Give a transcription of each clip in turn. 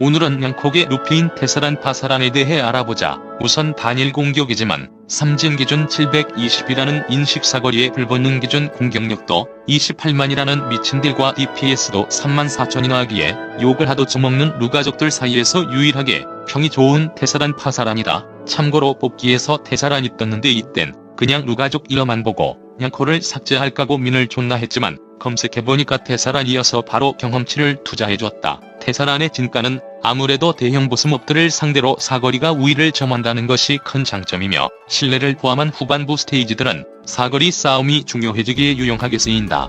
오늘은 양콕의 루피인 테사란 파사란에 대해 알아보자. 우선 단일 공격이지만 삼진 기준 720이라는 인식 사거리의 불본능 기준 공격력도 28만이라는 미친 딜과 DPS도 3만 4천이나 하기에 욕을 하도 처먹는 루가족들 사이에서 유일하게 평이 좋은 테사란 파사란이다. 참고로 뽑기에서 테사란이 떴는데 이땐 그냥 루가족 이름만 보고 양코를 삭제할까 고민을 존나 했지만 검색해보니까 테사란이어서 바로 경험치를 투자해줬다. 테사란의 진가는 아무래도 대형 보스몹들을 상대로 사거리가 우위를 점한다는 것이 큰 장점이며 신뢰를 포함한 후반부 스테이지들은 사거리 싸움이 중요해지기에 유용하게 쓰인다.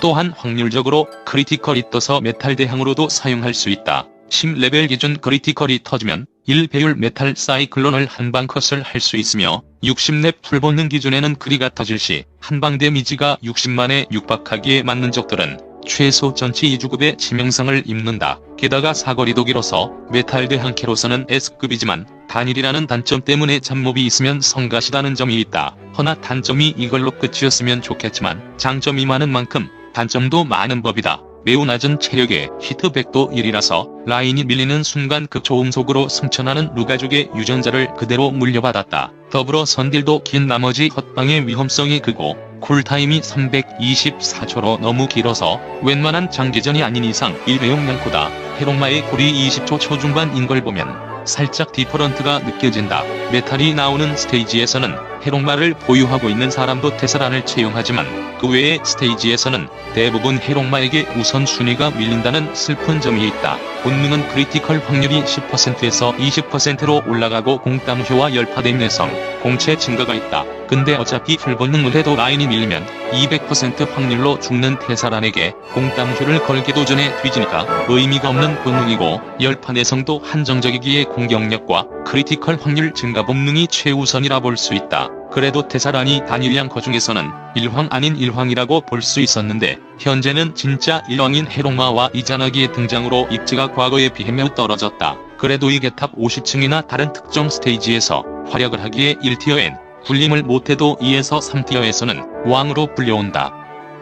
또한 확률적으로 크리티컬이 떠서 메탈 대항으로도 사용할 수 있다. 10레벨 기준 크리티컬이 터지면 1배율 메탈 사이클론을 한방 컷을 할 수 있으며 60렙 풀본능 기준에는 그리가 터질 시 한방 데미지가 60만에 육박하기에 맞는 적들은 최소 전치 2주급의 치명상을 입는다. 게다가 사거리도 길어서 메탈 대항캐로서는 S급이지만 단일이라는 단점 때문에 잡몹이 있으면 성가시다는 점이 있다. 허나 단점이 이걸로 끝이었으면 좋겠지만 장점이 많은 만큼 단점도 많은 법이다. 매우 낮은 체력에 히트백도 1이라서 라인이 밀리는 순간 급초음속으로 승천하는 루가족의 유전자를 그대로 물려받았다. 더불어 선딜도 긴 나머지 헛방의 위험성이 크고 쿨타임이 324초로 너무 길어서 웬만한 장기전이 아닌 이상 1회용 냥코다. 헤롱마의 콜이 20초 초중반인 걸 보면 살짝 디퍼런트가 느껴진다. 메탈이 나오는 스테이지에서는 헤롱마를 보유하고 있는 사람도 테스란을 채용하지만 그 외의 스테이지에서는 대부분 헤롱마에게 우선순위가 밀린다는 슬픈 점이 있다. 본능은 크리티컬 확률이 10%에서 20%로 올라가고 공땀효와 열파댐 내성, 공채 증가가 있다. 근데 어차피 풀본능을 해도 라인이 밀리면 200% 확률로 죽는 테사란에게 공땀효를 걸기도 전에 뒤지니까 의미가 없는 본능이고 열파 내성도 한정적이기에 공격력과 크리티컬 확률 증가 본능이 최우선이라 볼 수 있다. 그래도 테사란이 단일량 거 중에서는 일황 아닌 일황이라고 볼 수 있었는데 현재는 진짜 일황인 헤롱마와 이자나기의 등장으로 입지가 과거에 비해 매우 떨어졌다. 그래도 이게 탑 50층이나 다른 특정 스테이지에서 활약을 하기에 1티어엔 군림을 못해도 2에서 3티어에서는 왕으로 불려온다.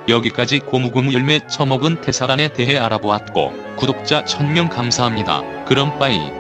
여기까지 고무고무 열매 처먹은 테사란에 대해 알아보았고 구독자 1000명 감사합니다. 그럼 빠이.